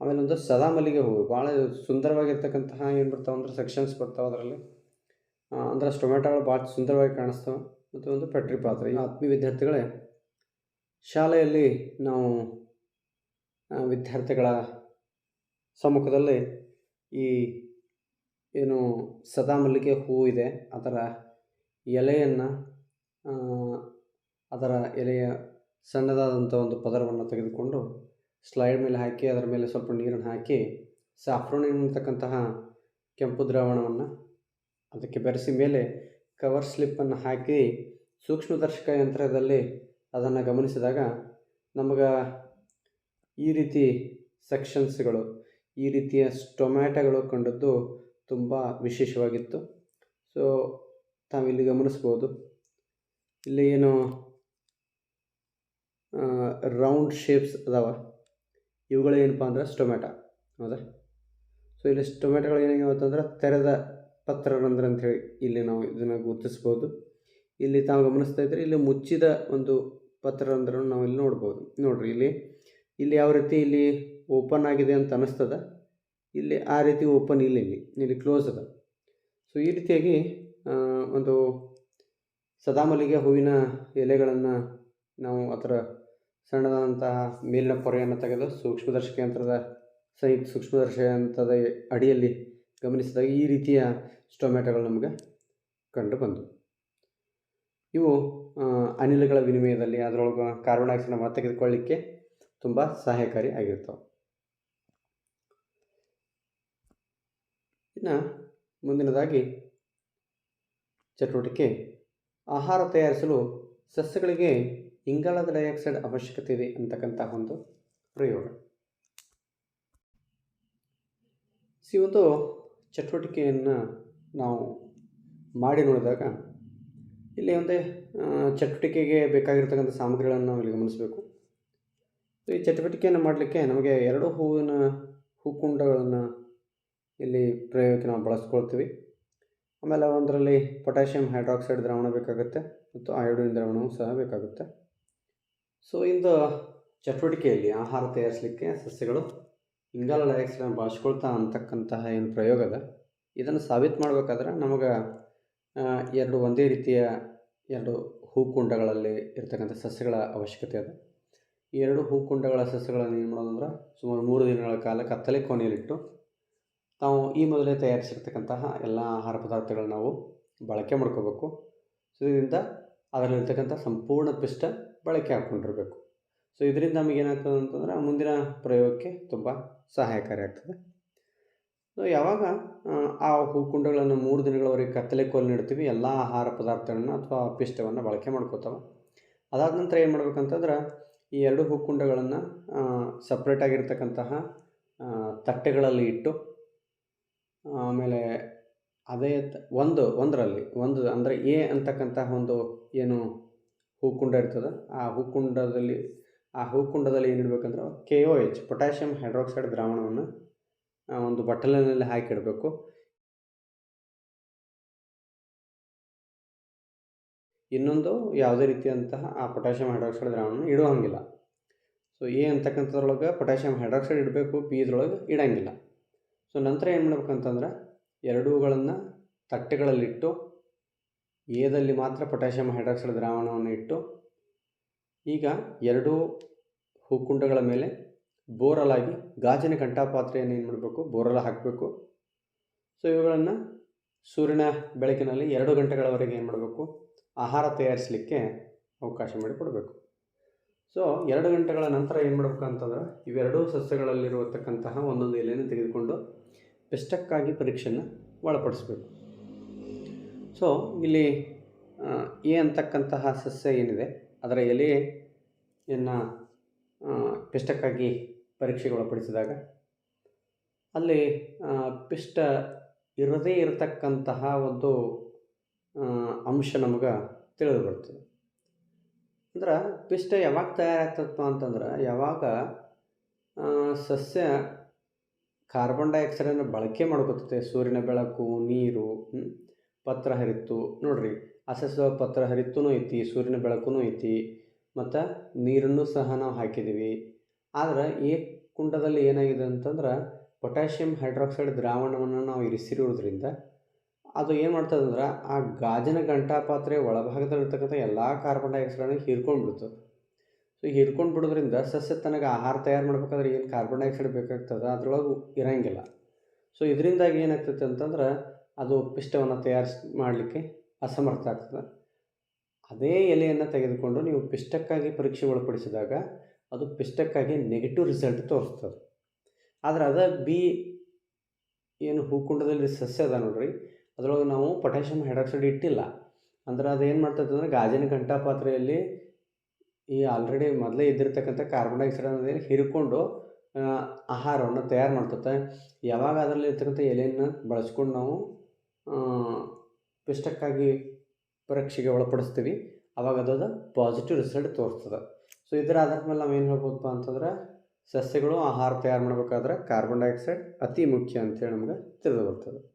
ಆಮೇಲೆ ಒಂದು ಸದಾ ಮಲ್ಲಿಗೆ ಹೂವು, ಭಾಳ ಸುಂದರವಾಗಿರ್ತಕ್ಕಂತಹ ಏನು ಬರ್ತಾವೆ ಅಂದ್ರೆ ಸೆಕ್ಷನ್ಸ್ ಬರ್ತಾವೆ ಅದರಲ್ಲಿ. ಅಂದ್ರೆ ಸ್ಟೊಮ್ಯಾಟೋಗಳು ಭಾಳ ಸುಂದರವಾಗಿ ಕಾಣಿಸ್ತವೆ. ಮತ್ತು ಒಂದು ಪೆಟ್ರಿ ಪಾತ್ರೆ. ಆತ್ಮೀಯ ವಿದ್ಯಾರ್ಥಿಗಳೇ ಶಾಲೆಯಲ್ಲಿ ನಾವು ವಿದ್ಯಾರ್ಥಿಗಳ ಸಮ್ಮುಖದಲ್ಲಿ ಈ ಏನು ಸದಾ ಮಲ್ಲಿಗೆ ಹೂ ಇದೆ. ಅದರ ಎಲೆಯನ್ನು ಅದರ ಎಲೆಯ ಸಣ್ಣದಾದಂಥ ಒಂದು ಪದರವನ್ನು ತೆಗೆದುಕೊಂಡು ಸ್ಲೈಡ್ ಮೇಲೆ ಹಾಕಿ, ಅದರ ಮೇಲೆ ಸ್ವಲ್ಪ ನೀರನ್ನು ಹಾಕಿ, ಸಾಫ್ರೋನ್ ಎನ್ನತಕ್ಕಂತಹ ಕೆಂಪು ದ್ರಾವಣವನ್ನು ಅದಕ್ಕೆ ಬೆರೆಸಿ ಮೇಲೆ ಕವರ್ ಸ್ಲಿಪ್ಪನ್ನು ಹಾಕಿ, ಸೂಕ್ಷ್ಮದರ್ಶಕ ಯಂತ್ರದಲ್ಲಿ ಅದನ್ನು ಗಮನಿಸಿದಾಗ ನಮಗೆ ಈ ರೀತಿ ಸೆಕ್ಷನ್ಸ್ಗಳು, ಈ ರೀತಿಯ ಸ್ಟೊಮ್ಯಾಟೊಗಳು ಕಂಡದ್ದು ತುಂಬ ವಿಶೇಷವಾಗಿತ್ತು. ಸೊ, ತಾವಿಲ್ಲಿ ಗಮನಿಸ್ಬೋದು. ಇಲ್ಲಿ ಏನು ರೌಂಡ್ ಶೇಪ್ಸ್ ಅದಾವ. ಇವುಗಳು ಏನಪ್ಪ ಅಂದ್ರೆ ಸ್ಟೊಮ್ಯಾಟ, ಹೌದಾ? ಸೊ, ಇಲ್ಲಿ ಸ್ಟೊಮ್ಯಾಟೋಗಳು ಏನಾಗ್ಯಾವ ಅಂತಂದ್ರೆ ತೆರೆದ ಪತ್ರರಂಧ್ರ ಅಂಥೇಳಿ ಇಲ್ಲಿ ನಾವು ಇದನ್ನು ಗುರುತಿಸ್ಬೋದು. ಇಲ್ಲಿ ತಾವು ಗಮನಿಸ್ತಾ ಇದ್ದರೆ ಇಲ್ಲಿ ಮುಚ್ಚಿದ ಒಂದು ಪತ್ರರಂಧ್ರವನ್ನು ನಾವು ಇಲ್ಲಿ ನೋಡ್ಬೋದು. ನೋಡಿರಿ, ಇಲ್ಲಿ ಇಲ್ಲಿ ಯಾವ ರೀತಿ ಇಲ್ಲಿ ಓಪನ್ ಆಗಿದೆ ಅಂತ ಅನ್ನಿಸ್ತದ ಇಲ್ಲಿ ಆ ರೀತಿ ಓಪನ್ ಇಲ್ಲ ಇಲ್ಲಿ ಇಲ್ಲಿ ಕ್ಲೋಸ್ ಅದ. ಸೊ ಈ ರೀತಿಯಾಗಿ ಒಂದು ಸದಾಮಲ್ಲಿಗೆ ಹೂವಿನ ಎಲೆಗಳನ್ನು ನಾವು ಅದರ ಸಣ್ಣದಾದಂತಹ ಮೇಲಿನ ಪೊರೆಯನ್ನು ತೆಗೆದು ಸೂಕ್ಷ್ಮದರ್ಶಕ ಯಂತ್ರದ ಸಹಿತ ಸೂಕ್ಷ್ಮದರ್ಶಕ ಯಂತ್ರದ ಅಡಿಯಲ್ಲಿ ಗಮನಿಸಿದಾಗ ಈ ರೀತಿಯ ಸ್ಟೊಮ್ಯಾಟೋಗಳು ನಮಗೆ ಕಂಡು ಬಂದವು. ಇವು ಅನಿಲಗಳ ವಿನಿಮಯದಲ್ಲಿ ಅದರೊಳಗೆ ಕಾರ್ಬನ್ ಡೈಆಕ್ಸೈಡ್ ತೆಗೆದುಕೊಳ್ಳಿಕ್ಕೆ ತುಂಬ ಸಹಾಯಕಾರಿ ಆಗಿರ್ತವೆ. ಇನ್ನು ಮುಂದಿನದಾಗಿ ಚಟುವಟಿಕೆ, ಆಹಾರ ತಯಾರಿಸಲು ಸಸ್ಯಗಳಿಗೆ ಇಂಗಾಲದ ಡೈಆಕ್ಸೈಡ್ ಅವಶ್ಯಕತೆ ಇದೆ ಅಂತಕ್ಕಂಥ ಒಂದು ಪ್ರಯೋಗ. ಈ ಒಂದು ಚಟುವಟಿಕೆಯನ್ನು ನಾವು ಮಾಡಿ ನೋಡಿದಾಗ ಇಲ್ಲಿ ಒಂದೇ ಚಟುವಟಿಕೆಗೆ ಬೇಕಾಗಿರ್ತಕ್ಕಂಥ ಸಾಮಗ್ರಿಗಳನ್ನು ನಾವು ಇಲ್ಲಿ ಗಮನಿಸಬೇಕು. ಈ ಚಟುವಟಿಕೆಯನ್ನು ಮಾಡಲಿಕ್ಕೆ ನಮಗೆ ಎರಡು ಹೂವಿನ ಹೂಕುಂಡಗಳನ್ನು ಇಲ್ಲಿ ಪ್ರಯೋಗಕ್ಕೆ ನಾವು ಬಳಸ್ಕೊಳ್ತೀವಿ. ಆಮೇಲೆ ಒಂದರಲ್ಲಿ ಪೊಟ್ಯಾಷಿಯಂ ಹೈಡ್ರಾಕ್ಸೈಡ್ ದ್ರಾವಣ ಬೇಕಾಗುತ್ತೆ ಮತ್ತು ಆಯೋಡಿನ್ ದ್ರಾವಣವೂ ಸಹ ಬೇಕಾಗುತ್ತೆ. ಸೊ, ಇಂದು ಚಟುವಟಿಕೆಯಲ್ಲಿ ಆಹಾರ ತಯಾರಿಸಲಿಕ್ಕೆ ಸಸ್ಯಗಳು ಇಂಗಾಲ ಡೈಆಕ್ಸೈಡನ್ನು ಬಳಸ್ಕೊಳ್ತಾ ಅಂತಕ್ಕಂತಹ ಏನು ಪ್ರಯೋಗ ಅದ ಇದನ್ನು ಸಾಬೀತು ಮಾಡಬೇಕಾದ್ರೆ ನಮಗೆ ಎರಡು ಒಂದೇ ರೀತಿಯ ಎರಡು ಹೂಕುಂಡಗಳಲ್ಲಿ ಇರ್ತಕ್ಕಂಥ ಸಸ್ಯಗಳ ಅವಶ್ಯಕತೆ ಅದು. ಈ ಎರಡು ಹೂಕುಂಡಗಳ ಸಸ್ಯಗಳನ್ನು ಏನು ಮಾಡೋದಂದ್ರೆ ಸುಮಾರು ಮೂರು ದಿನಗಳ ಕಾಲ ಕತ್ತಲೆ ಕೋಣೆಯಲ್ಲಿಟ್ಟು ನಾವು ಈ ಮೊದಲೇ ತಯಾರಿಸಿರ್ತಕ್ಕಂತಹ ಎಲ್ಲ ಆಹಾರ ಪದಾರ್ಥಗಳನ್ನ ನಾವು ಬಳಕೆ ಮಾಡ್ಕೋಬೇಕು. ಸೊ ಇದರಿಂದ ಅದರಲ್ಲಿರ್ತಕ್ಕಂಥ ಸಂಪೂರ್ಣ ಪಿಷ್ಟ ಬಳಕೆ ಹಾಕ್ಕೊಂಡಿರಬೇಕು ಸೊ ಇದರಿಂದ ನಮಗೇನಾಗ್ತದೆ ಅಂತಂದ್ರೆ ಮುಂದಿನ ಪ್ರಯೋಗಕ್ಕೆ ತುಂಬ ಸಹಾಯಕಾರಿ ಆಗ್ತದೆ. ಯಾವಾಗ ಆ, ಹೂಕುಂಡಗಳನ್ನು ಮೂರು ದಿನಗಳವರೆಗೆ ಕತ್ತಲೆ ಕೋಲ್ ನೀಡ್ತೀವಿ ಎಲ್ಲ ಆಹಾರ ಪದಾರ್ಥಗಳನ್ನ ಅಥವಾ ಪಿಷ್ಟವನ್ನು ಬಳಕೆ ಮಾಡ್ಕೋತಾವೆ. ಅದಾದ ನಂತರ ಏನು ಮಾಡ್ಬೇಕಂತಂದ್ರೆ ಈ ಎರಡು ಹೂಕುಂಡಗಳನ್ನು ಸಪ್ರೇಟಾಗಿರ್ತಕ್ಕಂತಹ ತಟ್ಟೆಗಳಲ್ಲಿ ಇಟ್ಟು ಆಮೇಲೆ ಅದೇ ಒಂದು ಒಂದರಲ್ಲಿ ಒಂದು ಅಂದರೆ ಎ ಅಂತಕ್ಕಂತಹ ಒಂದು ಏನು ಹೂಕುಂಡ ಇರ್ತದೆ ಆ ಹೂಕುಂಡದಲ್ಲಿ ಆ ಹೂಕುಂಡದಲ್ಲಿ ಏನಿಡಬೇಕಂದ್ರೆ K O H potassium hydroxide ದ್ರಾವಣವನ್ನು ಒಂದು ಬಟ್ಟಲಿನಲ್ಲಿ ಹಾಕಿಡಬೇಕು. ಇನ್ನೊಂದು ಯಾವುದೇ ರೀತಿಯಂತಹ ಆ ಪೊಟ್ಯಾಷಿಯಂ ಹೈಡ್ರಾಕ್ಸೈಡ್ ದ್ರಾವಣ ಇಡೋ ಹಂಗಿಲ್ಲ ಸೊ ಎ ಅಂತಕ್ಕಂಥದ್ರೊಳಗೆ ಪೊಟ್ಯಾಷಿಯಂ ಹೈಡ್ರಾಕ್ಸೈಡ್ ಇಡಬೇಕು ಪಿ ಇದ್ರೊಳಗೆ ಇಡಂಗಿಲ್ಲ. ಸೊ ನಂತರ ಏನು ಮಾಡ್ಬೇಕಂತಂದ್ರೆ ಎರಡೂಗಳನ್ನು ತಟ್ಟೆಗಳಲ್ಲಿಟ್ಟು ಎದಲ್ಲಿ ಮಾತ್ರ ಪೊಟ್ಯಾಷಿಯಂ ಹೈಡ್ರಾಕ್ಸೈಡ್ ದ್ರಾವಣವನ್ನು ಇಟ್ಟು, ಈಗ ಎರಡೂ ಹೂಕುಂಡಗಳ ಮೇಲೆ ಬೋರಲಾಗಿ ಗಾಜಿನ ಗಂಟಾಪಾತ್ರೆಯನ್ನು ಏನು ಮಾಡಬೇಕು? ಬೋರಲ ಹಾಕಬೇಕು. ಸೊ ಇವುಗಳನ್ನು ಸೂರ್ಯನ ಬೆಳಕಿನಲ್ಲಿ ಎರಡು ಗಂಟೆಗಳವರೆಗೆ ಏನು ಮಾಡಬೇಕು? ಆಹಾರ ತಯಾರಿಸಲಿಕ್ಕೆ ಅವಕಾಶ ಮಾಡಿಕೊಡಬೇಕು. ಸೊ ಎರಡು ಗಂಟೆಗಳ ನಂತರ ಏನು ಮಾಡಬೇಕು ಅಂತಂದ್ರೆ, ಇವೆರಡೂ ಸಸ್ಯಗಳಲ್ಲಿರುವತಕ್ಕಂತಹ ಒಂದೊಂದು ಎಲೆಯನ್ನು ತೆಗೆದುಕೊಂಡು ಪಿಷ್ಟಕ್ಕಾಗಿ ಪರೀಕ್ಷೆಯನ್ನು ಒಳಪಡಿಸಬೇಕು. ಸೊ ಇಲ್ಲಿ ಎ ಅಂತಕ್ಕಂತಹ ಸಸ್ಯ ಏನಿದೆ, ಅದರ ಎಲೆಯನ್ನು ಪಿಷ್ಟಕ್ಕಾಗಿ ಪರೀಕ್ಷೆಗೆ ಒಳಪಡಿಸಿದಾಗ ಅಲ್ಲಿ ಪಿಷ್ಟ ಇರದೇ ಇರತಕ್ಕಂತಹ ಒಂದು ಅಂಶ ನಮಗೆ ತಿಳಿದು ಬರ್ತದೆ. ಅಂದ್ರೆ ಪಿಷ್ಟ ಯಾವಾಗ ತಯಾರಾಗ್ತದಪ್ಪ ಅಂತಂದ್ರೆ ಯಾವಾಗ ಸಸ್ಯ ಕಾರ್ಬನ್ ಡೈಆಕ್ಸೈಡನ್ನು ಬಳಕೆ ಮಾಡ್ಕೊತೈತೆ. ಸೂರ್ಯನ ಬೆಳಕು, ನೀರು ಪತ್ರ ಹರಿತು. ನೋಡ್ರಿ ಆ ಸಸ್ಯ ಪತ್ರ ಹರಿತ್ತೂ ಐತಿ, ಸೂರ್ಯನ ಬೆಳಕು ಐತಿ, ಮತ್ತು ನೀರನ್ನು ಸಹ ನಾವು ಹಾಕಿದ್ದೀವಿ. ಆದ್ರೆ ಈ ಕುಂಡದಲ್ಲಿ ಏನಾಗಿದೆ ಅಂತಂದ್ರೆ ಪೊಟ್ಯಾಷಿಯಂ ಹೈಡ್ರಾಕ್ಸೈಡ್ ದ್ರಾವಣವನ್ನು ನಾವು ಇರಿಸಿರೋದ್ರಿಂದ ಅದು ಏನು ಮಾಡ್ತದೆ ಅಂದ್ರೆ ಆ ಗಾಜಿನ ಗಂಟಾಪಾತ್ರೆ ಒಳಭಾಗದಲ್ಲಿರ್ತಕ್ಕಂಥ ಎಲ್ಲ ಕಾರ್ಬನ್ ಡೈಆಕ್ಸೈಡನ್ನು ಹೀರ್ಕೊಂಡು ಬಿಡ್ತದೆ ಸೊ ಹೀರ್ಕೊಂಡು ಬಿಡೋದ್ರಿಂದ ಸಸ್ಯ ತನಗೆ ಆಹಾರ ತಯಾರು ಮಾಡ್ಬೇಕಾದ್ರೆ ಏನು ಕಾರ್ಬನ್ ಡೈಆಕ್ಸೈಡ್ ಬೇಕಾಗ್ತದೆ? ಅದರೊಳಗೆ ಇರೋಂಗಿಲ್ಲ. ಸೊ ಇದರಿಂದಾಗಿ ಏನಾಗ್ತೈತೆ ಅಂತಂದ್ರೆ ಅದು ಪಿಷ್ಟವನ್ನು ತಯಾರಿಸ್ ಮಾಡಲಿಕ್ಕೆ ಅಸಮರ್ಥ ಆಗ್ತದೆ. ಅದೇ ಎಲೆಯನ್ನು ತೆಗೆದುಕೊಂಡು ನೀವು ಪಿಷ್ಟಕ್ಕಾಗಿ ಪರೀಕ್ಷೆ ಒಳಪಡಿಸಿದಾಗ ಅದು ಪಿಷ್ಟಕ್ಕಾಗಿ ನೆಗೆಟಿವ್ ರಿಸಲ್ಟ್ ತೋರಿಸ್ತದೆ. ಆದ್ರೆ ಅದ ಬಿ ಏನು ಹೂಕುಂಡದಲ್ಲಿ ಸಸ್ಯ ಅದ ನೋಡ್ರಿ, ಅದರೊಳಗೆ ನಾವು ಪೊಟ್ಯಾಷಿಯಂ ಹೈಡ್ರಾಕ್ಸೈಡ್ ಇಟ್ಟಿಲ್ಲ. ಅಂದ್ರೆ ಅದು ಏನು ಅಂದರೆ ಗಾಜಿನ ಗಂಟಾಪಾತ್ರೆಯಲ್ಲಿ ಈ ಆಲ್ರೆಡಿ ಮೊದಲೇ ಇದ್ದಿರ್ತಕ್ಕಂಥ ಕಾರ್ಬನ್ ಡೈಆಕ್ಸೈಡ್ ಅನ್ನೋದೇನು ಹೀರಿಕೊಂಡು ಆಹಾರವನ್ನು ತಯಾರು ಮಾಡ್ತದೆ ಯಾವಾಗ ಅದರಲ್ಲಿ ಇರ್ತಕ್ಕಂಥ ಎಲೆಯನ್ನು ಬಳಸ್ಕೊಂಡು ನಾವು ಪಿಷ್ಟಕ್ಕಾಗಿ ಪರೀಕ್ಷೆಗೆ ಒಳಪಡಿಸ್ತೀವಿ, ಅವಾಗ ಅದು ಪಾಸಿಟಿವ್ ರಿಸಲ್ಟ್ ತೋರಿಸ್ತದೆ. ಸೊ ಇದರ ಆಧಾರದ ಮೇಲೆ ನಾವು ಏನು ಹೇಳ್ಬೋದಪ್ಪ ಅಂತಂದ್ರೆ, ಸಸ್ಯಗಳು ಆಹಾರ ತಯಾರು ಮಾಡಬೇಕಾದ್ರೆ ಕಾರ್ಬನ್ ಡೈಆಕ್ಸೈಡ್ ಅತಿ ಮುಖ್ಯ ಅಂತೇಳಿ ನಮ್ಗೆ ತಿಳಿದು ಬರ್ತದೆ.